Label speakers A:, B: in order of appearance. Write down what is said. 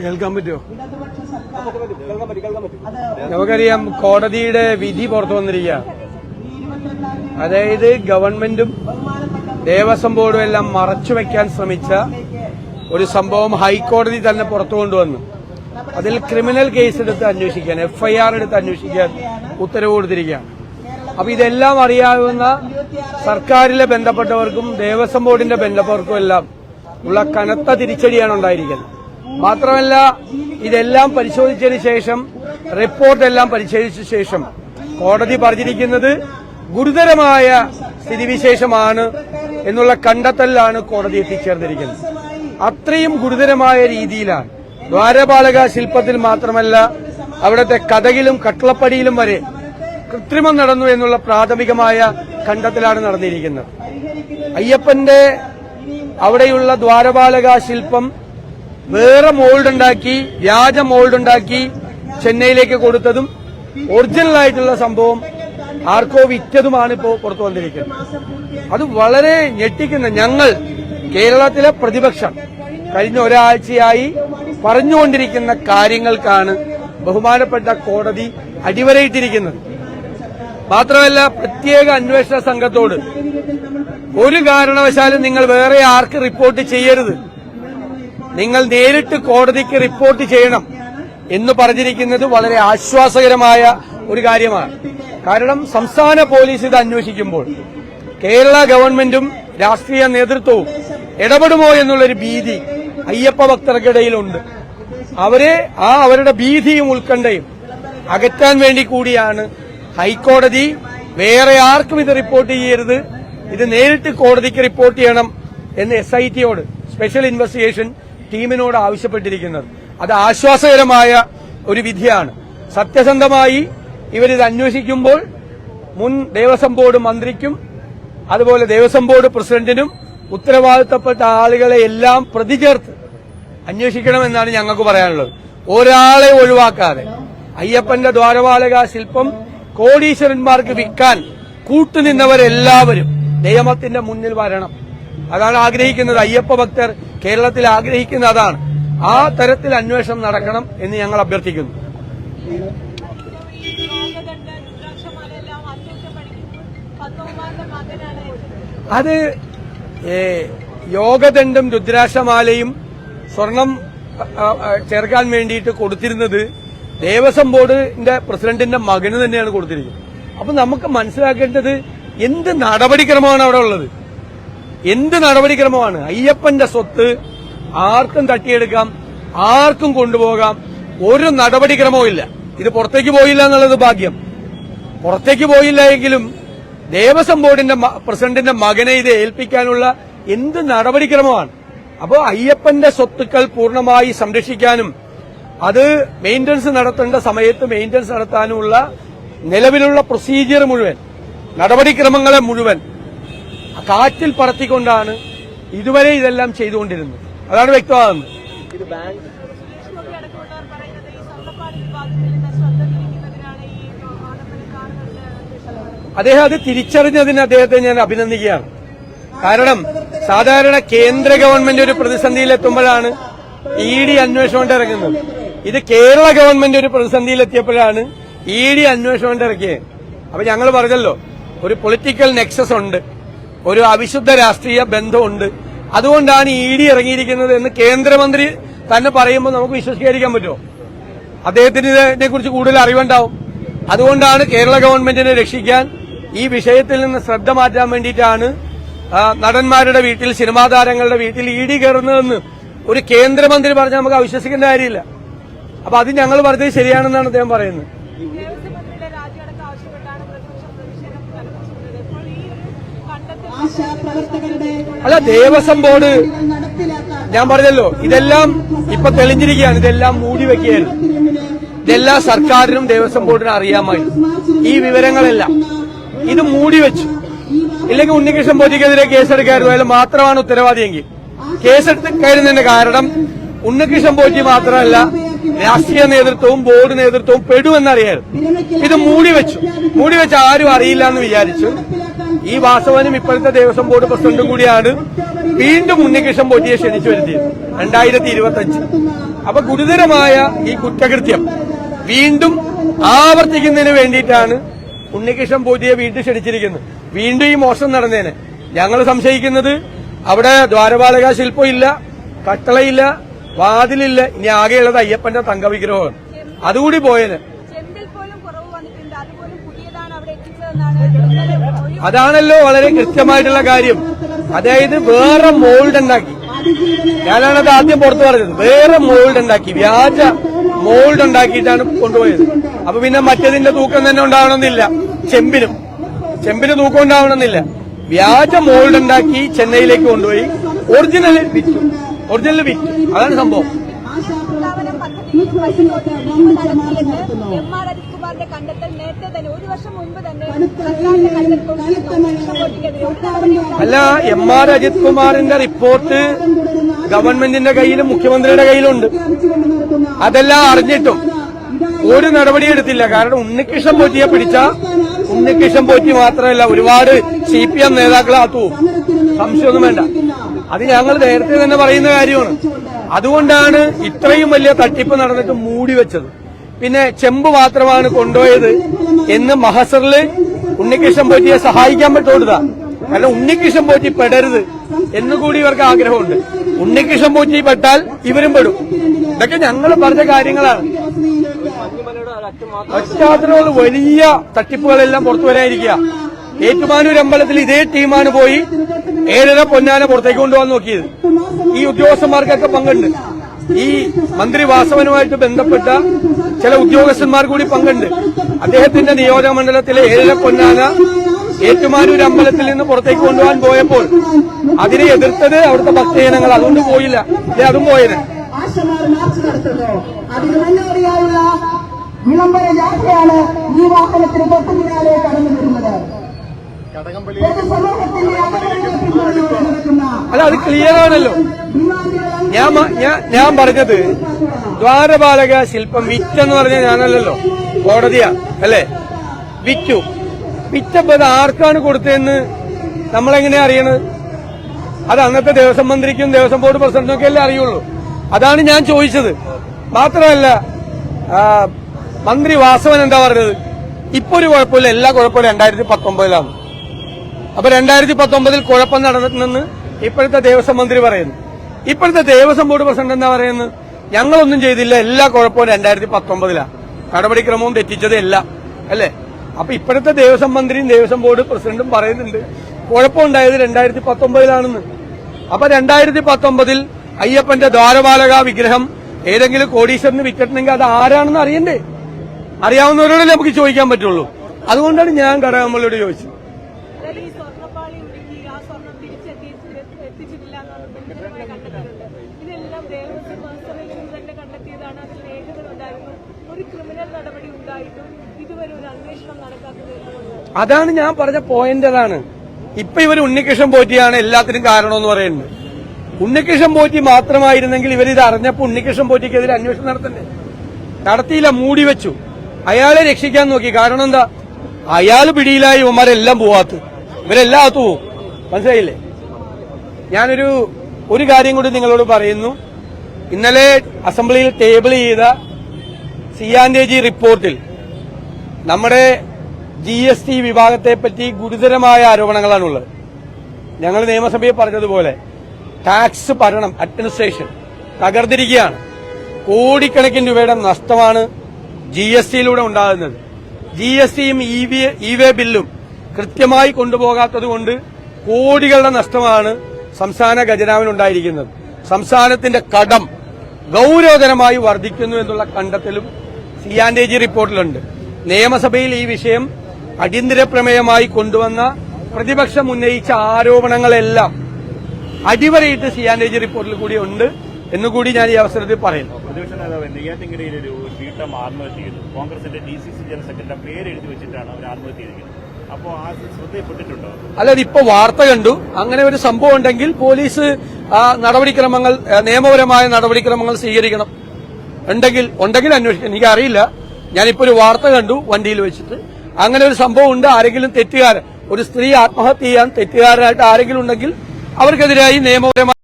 A: കേൾക്കാൻ പറ്റുമോ? നമുക്കറിയാം കോടതിയുടെ വിധി പുറത്തു വന്നിരിക്കുക. അതായത് ഗവൺമെന്റും ദേവസ്വം ബോർഡും എല്ലാം മറച്ചു വെക്കാൻ ശ്രമിച്ച ഒരു സംഭവം ഹൈക്കോടതി തന്നെ പുറത്തു കൊണ്ടുവന്നു. അതിൽ ക്രിമിനൽ കേസ് എടുത്ത് അന്വേഷിക്കാൻ എഫ്ഐആർ എടുത്ത് അന്വേഷിക്കാൻ ഉത്തരവ് കൊടുത്തിരിക്കുകയാണ്. അപ്പൊ ഇതെല്ലാം അറിയാവുന്ന സർക്കാരിലെ ബന്ധപ്പെട്ടവർക്കും ദേവസ്വം ബോർഡിന്റെ ബന്ധപ്പെട്ടവർക്കും എല്ലാം ഉള്ള കനത്ത തിരിച്ചടിയാണ് ഉണ്ടായിരിക്കുന്നത്. മാത്രമല്ല ഇതെല്ലാം പരിശോധിച്ചതിന് ശേഷം റിപ്പോർട്ടെല്ലാം പരിശോധിച്ച ശേഷം കോടതി പറഞ്ഞിരിക്കുന്നത് ഗുരുതരമായ സ്ഥിതിവിശേഷമാണ് എന്നുള്ള കണ്ടെത്തലിലാണ് കോടതി എത്തിച്ചേർന്നിരിക്കുന്നത്. അത്രയും ഗുരുതരമായ രീതിയിലാണ് ദ്വാരപാലക ശില്പത്തിൽ മാത്രമല്ല അവിടുത്തെ കഥകിലും കട്ടളപ്പടിയിലും വരെ കൃത്രിമം നടന്നു എന്നുള്ള പ്രാഥമികമായ കണ്ടെത്തലാണ് നടന്നിരിക്കുന്നത്. അയ്യപ്പന്റെ അവിടെയുള്ള ദ്വാരപാലക ശില്പം വേറെ മോൾഡ് ഉണ്ടാക്കി വ്യാജ മോൾഡ് ഉണ്ടാക്കി ചെന്നൈയിലേക്ക് കൊടുത്തതും ഒറിജിനൽ ആയിട്ടുള്ള സംഭവം ആർക്കോ വിറ്റതുമാണ് ഇപ്പോൾ പുറത്തു വന്നിരിക്കുന്നത്. അത് വളരെ ഞെട്ടിക്കുന്ന ഞങ്ങൾ കേരളത്തിലെ പ്രതിപക്ഷം കഴിഞ്ഞ ഒരാഴ്ചയായി പറഞ്ഞുകൊണ്ടിരിക്കുന്ന കാര്യങ്ങൾക്കാണ് ബഹുമാനപ്പെട്ട കോടതി അടിവരയിട്ടിരിക്കുന്നത്. മാത്രമല്ല പ്രത്യേക അന്വേഷണ സംഘത്തോട് ഒരു കാരണവശാലും നിങ്ങൾ വേറെ ആർക്ക് റിപ്പോർട്ട് ചെയ്യരുത്. നിങ്ങൾ നേരിട്ട് കോടതിക്ക് റിപ്പോർട്ട് ചെയ്യണം എന്ന് പറഞ്ഞിരിക്കുന്നത് വളരെ ആശ്വാസകരമായ ഒരു കാര്യമാണ്. കാരണം സംസ്ഥാന പോലീസ് ഇത് അന്വേഷിക്കുമ്പോൾ കേരള ഗവൺമെന്റും രാഷ്ട്രീയ നേതൃത്വവും ഇടപെടുമോ എന്നുള്ളൊരു ഭീതി അയ്യപ്പ ഭക്തർക്കിടയിലുണ്ട്. അവരെ ആ അവരുടെ ഭീതിയും ഉത്കണ്ഠയും അകറ്റാൻ വേണ്ടി കൂടിയാണ് ഹൈക്കോടതി വേറെ ആർക്കും ഇത് റിപ്പോർട്ട് ചെയ്യരുത്. ഇത് നേരിട്ട് കോടതിക്ക് റിപ്പോർട്ട് ചെയ്യണം എന്ന് എസ് ഐ ടിയോട് സ്പെഷ്യൽ ഇൻവെസ്റ്റിഗേഷൻ ടീമിനോട് ആവശ്യപ്പെട്ടിരിക്കുന്നത്. അത് ആശ്വാസകരമായ ഒരു വിധിയാണ്. സത്യസന്ധമായി ഇവരിത് അന്വേഷിക്കുമ്പോൾ മുൻ ദേവസ്വം ബോർഡ് മന്ത്രിക്കും അതുപോലെ ദേവസ്വം ബോർഡ് പ്രസിഡന്റിനും ഉത്തരവാദിത്തപ്പെട്ട ആളുകളെ എല്ലാം പ്രതി ചേർത്ത് അന്വേഷിക്കണമെന്നാണ് ഞങ്ങൾക്ക് പറയാനുള്ളത്. ഒരാളെ ഒഴിവാക്കാതെ അയ്യപ്പന്റെ ദ്വാരപാലക ശില്പം കോടീശ്വരന്മാർക്ക് വിൽക്കാൻ കൂട്ടുനിന്നവരെല്ലാവരും നിയമത്തിന്റെ മുന്നിൽ വരണം. അതാണ് ആഗ്രഹിക്കുന്നത്. അയ്യപ്പ ഭക്തർ കേരളത്തിൽ ആഗ്രഹിക്കുന്ന അതാണ്. ആ തരത്തിൽ അന്വേഷണം നടക്കണം എന്ന് ഞങ്ങൾ അഭ്യർത്ഥിക്കുന്നു. അത് യോഗദണ്ഡം രുദ്രാക്ഷമാലയും സ്വർണം ചേർക്കാൻ വേണ്ടിയിട്ട് കൊടുത്തിരുന്നത് ദേവസ്വം ബോർഡിന്റെ പ്രസിഡന്റിന്റെ മകന് തന്നെയാണ് കൊടുത്തിരിക്കുന്നത്. അപ്പൊ നമുക്ക് മനസ്സിലാക്കേണ്ടത് എന്ത് നടപടിക്രമമാണ് അവിടെ ഉള്ളത്? എന്ത് നടപടിക്രമമാണ്? അയ്യപ്പന്റെ സ്വത്ത് ആർക്കും തട്ടിയെടുക്കാം ആർക്കും കൊണ്ടുപോകാം ഒരു നടപടിക്രമവും ഇല്ല. ഇത് പുറത്തേക്ക് പോയില്ല എന്നുള്ളത് ഭാഗ്യം. പുറത്തേക്ക് പോയില്ല എങ്കിലും ദേവസ്വം ബോർഡിന്റെ പ്രസിഡന്റിന്റെ മകനെ ഇത് ഏൽപ്പിക്കാനുള്ള എന്ത് നടപടിക്രമമാണ്? അപ്പോൾ അയ്യപ്പന്റെ സ്വത്തുക്കൾ പൂർണമായി സംരക്ഷിക്കാനും അത് മെയിന്റനൻസ് നടത്തേണ്ട സമയത്ത് മെയിന്റനൻസ് നടത്താനുള്ള നിലവിലുള്ള പ്രൊസീജിയർ മുഴുവൻ നടപടിക്രമങ്ങളെ മുഴുവൻ കാറ്റിൽ പറത്തിക്കൊണ്ടാണ് ഇതുവരെ ഇതെല്ലാം ചെയ്തുകൊണ്ടിരുന്നത്. അതാണ് വ്യക്തമാകുന്നത്. അദ്ദേഹം അത് തിരിച്ചറിഞ്ഞതിന് അദ്ദേഹത്തെ ഞാൻ അഭിനന്ദിക്കുകയാണ്. കാരണം സാധാരണ കേന്ദ്ര ഗവൺമെന്റ് ഒരു പ്രതിസന്ധിയിലെത്തുമ്പോഴാണ് ഇ ഡി അന്വേഷണം കൊണ്ട് ഇറങ്ങുന്നത്. ഇത് കേരള ഗവൺമെന്റ് ഒരു പ്രതിസന്ധിയിലെത്തിയപ്പോഴാണ് ഇ ഡി അന്വേഷണം ഇറക്കിയത് അപ്പൊ ഞങ്ങൾ പറഞ്ഞല്ലോ ഒരു പൊളിറ്റിക്കൽ നെക്സസ് ഉണ്ട് ഒരു അവിശുദ്ധ രാഷ്ട്രീയ ബന്ധമുണ്ട് അതുകൊണ്ടാണ് ഇ ഡി ഇറങ്ങിയിരിക്കുന്നത് എന്ന് കേന്ദ്രമന്ത്രി തന്നെ പറയുമ്പോൾ നമുക്ക് വിശ്വസിക്കാതിരിക്കാൻ പറ്റുമോ? അദ്ദേഹത്തിന് ഇതിനെ കുറിച്ച് കൂടുതൽ അറിവുണ്ടാവും. അതുകൊണ്ടാണ് കേരള ഗവൺമെന്റിനെ രക്ഷിക്കാൻ ഈ വിഷയത്തിൽ നിന്ന് ശ്രദ്ധ മാറ്റാൻ വേണ്ടിയിട്ടാണ് നടന്മാരുടെ വീട്ടിൽ സിനിമാ താരങ്ങളുടെ വീട്ടിൽ ഇ ഡി കയറുന്നതെന്ന് ഒരു കേന്ദ്രമന്ത്രി പറഞ്ഞാൽ നമുക്ക് അവിശ്വസിക്കേണ്ട കാര്യമില്ല. അപ്പൊ അത് ഞങ്ങൾ പറഞ്ഞത് ശരിയാണെന്നാണ് അദ്ദേഹം പറയുന്നത്. അല്ല ദേവസ്വം ബോർഡ് ഞാൻ പറഞ്ഞല്ലോ ഇതെല്ലാം ഇപ്പൊ തെളിഞ്ഞിരിക്കുകയാണ് ഇതെല്ലാം മൂടി വെക്കുകയാണ്. ഇതെല്ലാം സർക്കാരിനും ദേവസ്വം ബോർഡിനും അറിയാമായിരുന്നു ഈ വിവരങ്ങളെല്ലാം ഇത് മൂടി വെച്ചു. ഇല്ലെങ്കിൽ ഉണ്ണികൃഷ്ണൻ പോറ്റിക്കെതിരെ കേസെടുക്കായിരുന്നു. അയാൾ മാത്രമാണ് ഉത്തരവാദിയെങ്കിൽ. കേസെടുക്കുന്നതിന്റെ കാരണം ഉണ്ണികൃഷ്ണൻ പോറ്റി മാത്രമല്ല രാഷ്ട്രീയ നേതൃത്വവും ബോർഡ് നേതൃത്വവും പെടുമെന്നറിയായിരുന്നു ഇത് മൂടി വെച്ചു. മൂടി വെച്ച് ആരും അറിയില്ല എന്ന് വിചാരിച്ചു. ഈ വാസവനും ഇപ്പോഴത്തെ ദേവസ്വം ബോർഡ് പ്രസിഡന്റും കൂടിയാണ് വീണ്ടും ഉണ്ണികൃഷ്ണൻ പൊട്ടിയെ ക്ഷണിച്ചു വരുത്തിയത്. രണ്ടായിരത്തി ഇരുപത്തി അഞ്ച് അപ്പൊ ഗുരുതരമായ ഈ കുറ്റകൃത്യം വീണ്ടും ആവർത്തിക്കുന്നതിന് വേണ്ടിയിട്ടാണ് ഉണ്ണികൃഷ്ണൻ പോറ്റിയെ വീണ്ടും ക്ഷണിച്ചിരിക്കുന്നത്. വീണ്ടും ഈ മോഷണം നടന്നേനെ. ഞങ്ങൾ സംശയിക്കുന്നത് അവിടെ ദ്വാരപാലക ശില്പം ഇല്ല കട്ടളയില്ല വാതിലില്ല. ഇനി ആകെയുള്ളത് അയ്യപ്പന്റെ തങ്കവിഗ്രഹമാണ്. അതുകൂടി
B: പോയത്
A: അതാണല്ലോ വളരെ കൃത്യമായിട്ടുള്ള കാര്യം. അതായത് വേറെ മോൾഡ് ഉണ്ടാക്കി. ഞാനാണത് ആദ്യം പുറത്തു പറഞ്ഞത്. വേറെ മോൾഡ് ഉണ്ടാക്കി. വ്യാജ മോൾഡ് ഉണ്ടാക്കിയിട്ടാണ് കൊണ്ടുപോയത്. അപ്പൊ പിന്നെ മറ്റേതിന്റെ തൂക്കം തന്നെ ഉണ്ടാവണമെന്നില്ല. ചെമ്പിനും. ചെമ്പിന് തൂക്കം ഉണ്ടാവണമെന്നില്ല. വ്യാജ മോൾഡ് ഉണ്ടാക്കി ചെന്നൈയിലേക്ക് കൊണ്ടുപോയി. ഒറിജിനൽ വിറ്റു ഒറിജിനൽ വിറ്റു അതാണ് സംഭവം.
B: കണ്ടെത്തൽ നേരത്തെ തന്നെ ഒരു വർഷം മുൻപ് തന്നെ
A: അല്ല എം ആർ അജിത് കുമാറിന്റെ റിപ്പോർട്ട് ഗവൺമെന്റിന്റെ കയ്യിലും മുഖ്യമന്ത്രിയുടെ കയ്യിലുണ്ട്. അതെല്ലാം അറിഞ്ഞിട്ടും. ഒരു നടപടി എടുത്തില്ല. കാരണം ഉണ്ണികൃഷ്ണൻ പോറ്റിയെ പിടിച്ച ഉണ്ണികൃഷ്ണൻ പോറ്റി മാത്രമല്ല ഒരുപാട് സി പി എം നേതാക്കളെ അകത്തു സംശയമൊന്നും വേണ്ട. അത് ഞങ്ങൾ നേരത്തെ തന്നെ പറയുന്ന കാര്യമാണ്. അതുകൊണ്ടാണ് ഇത്രയും വലിയ തട്ടിപ്പ് നടന്നിട്ട് മൂടി വെച്ചത്. പിന്നെ ചെമ്പ് മാത്രമാണ് കൊണ്ടുപോയത് എന്ന് മഹസറിൽ ഉണ്ണികൃഷ്ണൻ പോറ്റിയെ സഹായിക്കാൻ പറ്റോടുതാ കാരണം ഉണ്ണികൃഷ്ണൻ പോറ്റി പെടരുത് എന്നുകൂടി ഇവർക്ക് ആഗ്രഹമുണ്ട്. ഉണ്ണികൃഷ്ണൻ പോറ്റി പെട്ടാൽ ഇവരും പെടും. ഇതൊക്കെ ഞങ്ങൾ പറഞ്ഞ കാര്യങ്ങളാണ്. പശ്ചാത്തലമുള്ള വലിയ തട്ടിപ്പുകളെല്ലാം പുറത്തു വരാനിരിക്കുക ഏറ്റുമാനൂർ അമ്പലത്തിൽ ഇതേ ടീമാണ് പോയി. ഏഴര പൊന്നാന പുറത്തേക്ക് കൊണ്ടുപോകാൻ നോക്കിയത്. ഈ ഉദ്യോഗസ്ഥന്മാർക്കൊക്കെ പങ്കുണ്ട്. ഈ മന്ത്രി വാസവനുമായിട്ട് ബന്ധപ്പെട്ട ചില ഉദ്യോഗസ്ഥന്മാർ കൂടി പങ്കുണ്ട്. അദ്ദേഹത്തിന്റെ നിയോജക മണ്ഡലത്തിലെ ഏഴര പൊന്നാന ഏറ്റുമാനൂർ അമ്പലത്തിൽ നിന്ന് പുറത്തേക്ക് കൊണ്ടുപോകാൻ പോയപ്പോൾ അതിനെ എതിർത്തത് അവിടുത്തെ ഭക്തജനങ്ങൾ. അതുകൊണ്ട് പോയില്ല. അല്ലെ അതും പോയത്
C: യാത്രയാണ് ഈ വാഹനത്തിന് തൊട്ടു പിന്നാലെ കടന്നു വരുന്നത്.
A: അല്ല അത് ക്ലിയർ ആണല്ലോ. ഞാൻ ഞാൻ- പറഞ്ഞത് ദ്വാരപാലക ശില്പം വിറ്റെന്ന് പറഞ്ഞ ഞാനല്ലല്ലോ. കോടതിയാ അല്ലേ? വിറ്റു. വിറ്റപ്പോ അത് ആർക്കാണ് കൊടുത്തതെന്ന് നമ്മളെങ്ങനെയാ അറിയണത്? അത് അന്നത്തെ ദേവസ്വം മന്ത്രിക്കും ദേവസ്വം ബോർഡ് പ്രസിഡന്റിനും ഒക്കെ അല്ലേ അറിയുള്ളൂ. അതാണ് ഞാൻ ചോദിച്ചത്. മാത്രമല്ല മന്ത്രി വാസവൻ എന്താ പറഞ്ഞത്? ഇപ്പൊ ഒരു കുഴപ്പമില്ല എല്ലാ കുഴപ്പമില്ല. രണ്ടായിരത്തി പത്തൊമ്പതിലാണ്. അപ്പൊ രണ്ടായിരത്തി പത്തൊമ്പതിൽ കുഴപ്പം നടന്നെന്ന് ഇപ്പോഴത്തെ ദേവസ്വം മന്ത്രി പറയുന്നു. ഇപ്പോഴത്തെ ദേവസ്വം ബോർഡ് പ്രസിഡന്റ് എന്താ പറയുന്നത്? ഞങ്ങളൊന്നും ചെയ്തില്ല എല്ലാ കുഴപ്പവും രണ്ടായിരത്തി പത്തൊമ്പതിലാണ് നടപടിക്രമവും തെറ്റിച്ചത് എല്ലാം അല്ലേ? അപ്പൊ ഇപ്പോഴത്തെ ദേവസ്വം മന്ത്രിയും ദേവസ്വം ബോർഡ് പ്രസിഡന്റും പറയുന്നുണ്ട് കുഴപ്പമുണ്ടായത് രണ്ടായിരത്തി പത്തൊമ്പതിലാണെന്ന് അപ്പൊ രണ്ടായിരത്തി പത്തൊമ്പതിൽ അയ്യപ്പന്റെ ദ്വാരപാലക വിഗ്രഹം ഏതെങ്കിലും കോടീശ്വരന് വിറ്റിട്ടുണ്ടെങ്കിൽ അത് ആരാണെന്ന് അറിയണ്ടേ? അറിയാവുന്നവരോടല്ലേ നമുക്ക് ചോദിക്കാൻ പറ്റുള്ളൂ. അതുകൊണ്ടാണ് ഞാൻ ഘടകങ്ങളോട് ചോദിച്ചത്
B: അതായത് ഈ സ്വർണപ്പാളി ഉരുക്കി ആ സ്വർണം തിരിച്ചെത്തി എത്തിച്ചിട്ടില്ല എന്നുള്ള ഗുരുതരമായ കണ്ടെത്തലുണ്ട് ഇതെല്ലാം ദേവസ്വം മത്സരയിൽ നിന്ന് തന്നെ കണ്ടെത്തിയതാണ് അതിൽ രേഖകളുണ്ടായിരുന്നു ഒരു ക്രിമിനൽ നടപടി ഉണ്ടായിട്ടും ഇതുവരെ ഒരു അന്വേഷണം നടക്കാത്തത് എന്തുകൊണ്ട്
A: അതാണ് ഞാൻ പറഞ്ഞ പോയിന്റ് അതാണ്. ഇപ്പൊ ഇവർ ഉണ്ണികൃഷ്ണൻ പോറ്റിയാണ് എല്ലാത്തിനും കാരണമെന്ന് പറയുന്നത്. ഉണ്ണികൃഷ്ണൻ പോറ്റി മാത്രമായിരുന്നെങ്കിൽ ഇവരിത് അറിഞ്ഞപ്പോ ഉണ്ണികൃഷ്ണൻ പോറ്റിക്കെതിരെ അന്വേഷണം നടത്തണ്ടേ? നടത്തിയില്ല മൂടി വെച്ചു. അയാളെ രക്ഷിക്കാൻ നോക്കി. കാരണം എന്താ? അയാൾ പിടിയിലായി ഇവന്മാരെല്ലാം പോവാത്ത്. ഇവരെല്ലാം അകത്തു പോവും. മനസ്സിലായില്ലേ? ഞാനൊരു ഒരു കാര്യം കൂടി നിങ്ങളോട് പറയുന്നു. ഇന്നലെ അസംബ്ലിയിൽ ടേബിൾ ചെയ്ത സിയാൻഡേജി റിപ്പോർട്ടിൽ നമ്മുടെ ജി എസ് ടി വിഭാഗത്തെപ്പറ്റി ഗുരുതരമായ ആരോപണങ്ങളാണുള്ളത്. ഞങ്ങൾ നിയമസഭയിൽ പറഞ്ഞതുപോലെ ടാക്സ് ഭരണം അഡ്മിനിസ്ട്രേഷൻ തകർന്നിരിക്കുകയാണ്. കോടിക്കണക്കിന് രൂപയുടെ നഷ്ടമാണ് ജി എസ് ടിയിലൂടെ ഉണ്ടാകുന്നത്. ജി എസ് ടിയും ഇ വേ ബില്ലും കൃത്യമായി കൊണ്ടുപോകാത്തതുകൊണ്ട് കോടികളുടെ നഷ്ടമാണ് സംസ്ഥാന ഖജനാവിനുണ്ടായിരിക്കുന്നത്. സംസ്ഥാനത്തിന്റെ കടം ഗൌരവതരമായി വർദ്ധിക്കുന്നു എന്നുള്ള കണ്ടെത്തലും സി ആൻഡ് റിപ്പോർട്ടിലുണ്ട്. നിയമസഭയിൽ ഈ വിഷയം അടിയന്തര പ്രമേയമായി കൊണ്ടുവന്ന പ്രതിപക്ഷം ഉന്നയിച്ച ആരോപണങ്ങളെല്ലാം അടിവരയിട്ട് സിയാൻഡേജി റിപ്പോർട്ടിൽ കൂടി ഉണ്ട് എന്നുകൂടി ഞാൻ ഈ അവസരത്തിൽ പറയുന്നു.
D: പ്രതിപക്ഷ നേതാവ് നെയ്യാറ്റിങ്കരയിൽ ഒരു വീട്ടം ആത്മഹത്യ ചെയ്തു. കോൺഗ്രസിന്റെ D C C general secretary പേര് എഴുതി വെച്ചിട്ടാണ് അവർ ആത്മഹത്യ ചെയ്തിരിക്കുന്നത് ആ ശ്രദ്ധയിൽപ്പെട്ടിട്ടുണ്ടോ?
A: അല്ലാതെ ഇപ്പൊ വാർത്ത കണ്ടു. അങ്ങനെ ഒരു സംഭവം ഉണ്ടെങ്കിൽ പോലീസ് നടപടിക്രമങ്ങൾ നിയമപരമായ നടപടിക്രമങ്ങൾ സ്വീകരിക്കണം. ഉണ്ടെങ്കിൽ ഉണ്ടെങ്കിൽ അന്വേഷിക്കണം. എനിക്കറിയില്ല. ഞാനിപ്പോ ഒരു വാർത്ത കണ്ടു വണ്ടിയിൽ വെച്ചിട്ട്. അങ്ങനെ ഒരു സംഭവം ഉണ്ട്. ആരെങ്കിലും തെറ്റുകാരൻ ഒരു സ്ത്രീ ആത്മഹത്യ ചെയ്യാൻ തെറ്റുകാരനായിട്ട് ആരെങ്കിലും ഉണ്ടെങ്കിൽ അവർക്കെതിരായി നിയമപരമായി